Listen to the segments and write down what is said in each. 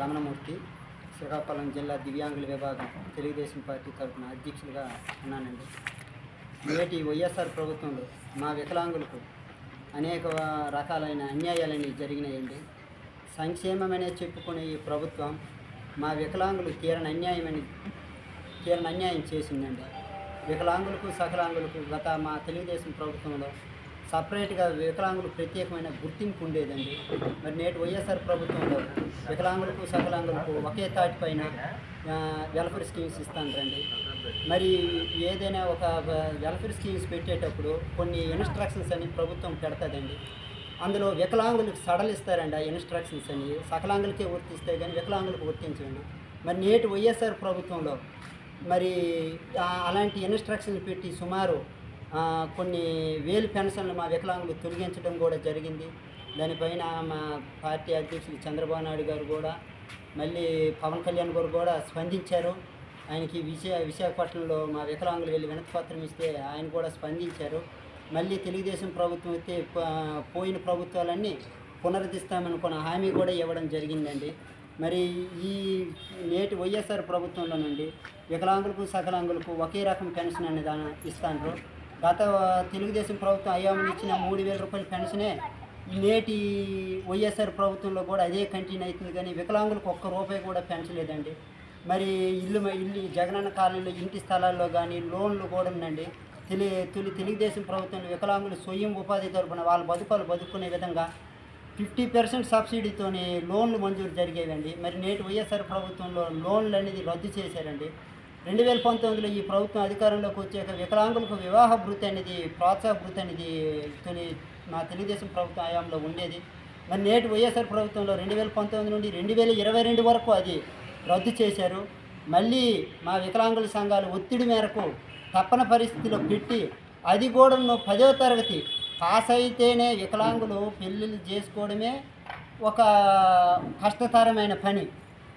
రమణమూర్తి శ్రీకాకుళం జిల్లా దివ్యాంగుల విభాగం తెలుగుదేశం పార్టీ తరఫున అధ్యక్షులుగా ఉన్నానండి. నేటి వైఎస్ఆర్ ప్రభుత్వంలో మా వికలాంగులకు అనేక రకాలైన అన్యాయాలని జరిగినాయండి. సంక్షేమమనే చెప్పుకునే ఈ ప్రభుత్వం మా వికలాంగులు తీరని అన్యాయమని తీరని అన్యాయం చేసిందండి. వికలాంగులకు సకలాంగులకు గత మా తెలుగుదేశం ప్రభుత్వంలో సపరేట్గా వికలాంగులు ప్రత్యేకమైన గుర్తింపు ఉండేదండి. మరి నేటి వైఎస్ఆర్ ప్రభుత్వంలో వికలాంగులకు సకలాంగులకు ఒకే తాటిపైన పైన వెల్ఫేర్ స్కీమ్స్ ఇస్తానండి మరి ఏదైనా ఒక వెల్ఫేర్ స్కీమ్స్ పెట్టేటప్పుడు కొన్ని ఇన్స్ట్రక్షన్స్ అని ప్రభుత్వం పెడతదండి. అందులో వికలాంగులకు సడలిస్తారండి ఆ ఇన్స్ట్రక్షన్స్ అని. సకలాంగులకే వర్తిస్తాయి కానీ వికలాంగులకు వర్తించండి మరి నేటి వైఎస్ఆర్ ప్రభుత్వంలో మరి అలాంటి ఇన్స్ట్రక్షన్స్ పెట్టి సుమారు కొన్ని వేలు పెన్షన్లు మా వికలాంగులు తొలగించడం కూడా జరిగింది. దానిపైన మా పార్టీ అధ్యక్షులు చంద్రబాబు నాయుడు గారు కూడా మళ్ళీ పవన్ కళ్యాణ్ గారు కూడా స్పందించారు. ఆయనకి విశా విశాఖపట్నంలో మా వికలాంగులు వెళ్ళి వినతిపత్రం ఇస్తే ఆయన కూడా స్పందించారు. మళ్ళీ తెలుగుదేశం ప్రభుత్వం అయితే పోయిన ప్రభుత్వాలన్నీ పునరుద్ధిస్తామని కొన్ని హామీ కూడా ఇవ్వడం జరిగిందండి. మరి ఈ నేటి వైఎస్ఆర్ ప్రభుత్వంలోనండి వికలాంగులకు సకలాంగులకు ఒకే రకం పెన్షన్ అనేది ఇస్తాండ్రు. గత తెలుగుదేశం ప్రభుత్వం అయ్యామని ఇచ్చిన మూడు వేల రూపాయల పెన్షనే నేటి వైఎస్ఆర్ ప్రభుత్వంలో కూడా అదే కంటిన్యూ అవుతుంది. కానీ వికలాంగులకు ఒక్క రూపాయి కూడా పెంచలేదండి మరి ఇల్లు ఇల్లు జగనన్న కాలనీలో ఇంటి స్థలాల్లో కానీ లోన్లు కూడా ఉందండి. తెలి తొలి తెలుగుదేశం ప్రభుత్వంలో వికలాంగులు స్వయం ఉపాధి తరపున వాళ్ళ బతుకాలు బతుకునే విధంగా ఫిఫ్టీ పర్సెంట్ సబ్సిడీతోనే లోన్లు మంజూరు జరిగేవండి. మరి నేటి వైఎస్ఆర్ ప్రభుత్వంలో లోన్లు అనేది రద్దు చేశారండి. రెండు వేల పంతొమ్మిదిలో ఈ ప్రభుత్వం అధికారంలోకి వచ్చాక వికలాంగులకు వివాహ భృతి అనేది ప్రోత్సాహ భృతి అనేది తొలి మా తెలుగుదేశం ప్రభుత్వం హయాంలో ఉండేది. మరి నేటి వైఎస్ఆర్ ప్రభుత్వంలో రెండు వేల పంతొమ్మిది నుండి రెండు వేల ఇరవై రెండు వరకు అది రద్దు చేశారు. మళ్ళీ మా వికలాంగుల సంఘాలు ఒత్తిడి మేరకు తప్పని పరిస్థితిలో పెట్టి అది కూడా పదవ తరగతి పాస్ అయితేనే వికలాంగులు పెళ్ళిళ్ళు చేసుకోవడమే ఒక కష్టతరమైన పని.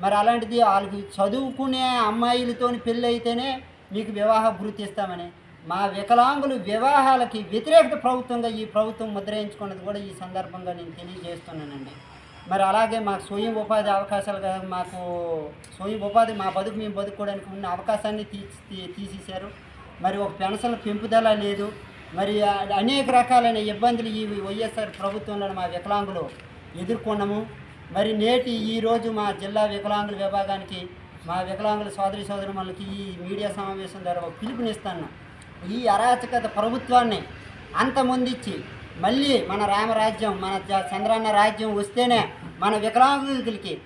మరి అలాంటిది వాళ్ళకి చదువుకునే అమ్మాయిలతో పెళ్ళి అయితేనే మీకు వివాహ భృతి ఇస్తామని. మా వికలాంగులు వివాహాలకి వ్యతిరేకత ప్రభుత్వంగా ఈ ప్రభుత్వం ముద్రయించుకున్నది కూడా ఈ సందర్భంగా నేను తెలియజేస్తున్నానండి. మరి అలాగే మాకు స్వయం ఉపాధి అవకాశాలుగా మాకు స్వయం ఉపాధి మా బతుకు మేము బతుకోవడానికి ఉన్న అవకాశాన్ని తీసి తీసేశారు. మరి ఒక పెన్షన్ పెంపుదల లేదు. మరి అనేక రకాలైన ఇబ్బందులు ఈ వైఎస్ఆర్ ప్రభుత్వంలో మా వికలాంగులు ఎదుర్కొన్నాము. మరి నేటి ఈరోజు మా జిల్లా వికలాంగుల విభాగానికి మా వికలాంగుల సోదరి సోదరులకి ఈ మీడియా సమావేశం ద్వారా ఒక పిలుపునిస్తాను. ఈ అరాచకత ప్రభుత్వాన్ని అంతమొందించి మళ్ళీ మన రామరాజ్యం మన చంద్రాన్న చంద్రన్న రాజ్యం వస్తేనే మన వికలాంగులకి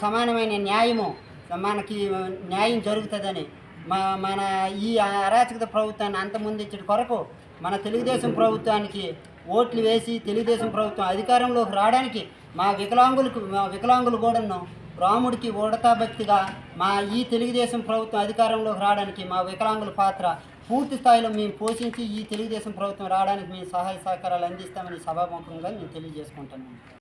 సమానమైన న్యాయము మనకి న్యాయం జరుగుతుందని మా మన ఈ అరాచకత ప్రభుత్వాన్ని అంతమొందించడం కొరకు మన తెలుగుదేశం ప్రభుత్వానికి ఓట్లు వేసి తెలుగుదేశం ప్రభుత్వం అధికారంలోకి రావడానికి మా వికలాంగులకు మా వికలాంగులు కూడాను రాముడికి ఓడతా భక్తిగా మా ఈ తెలుగుదేశం ప్రభుత్వం అధికారంలోకి రావడానికి మా వికలాంగుల పాత్ర పూర్తి స్థాయిలో మేము పోషించి ఈ తెలుగుదేశం ప్రభుత్వం రావడానికి మేము సహాయ సహకారాలు అందిస్తామని సభాముఖంగా మేము తెలియజేసుకుంటున్నాము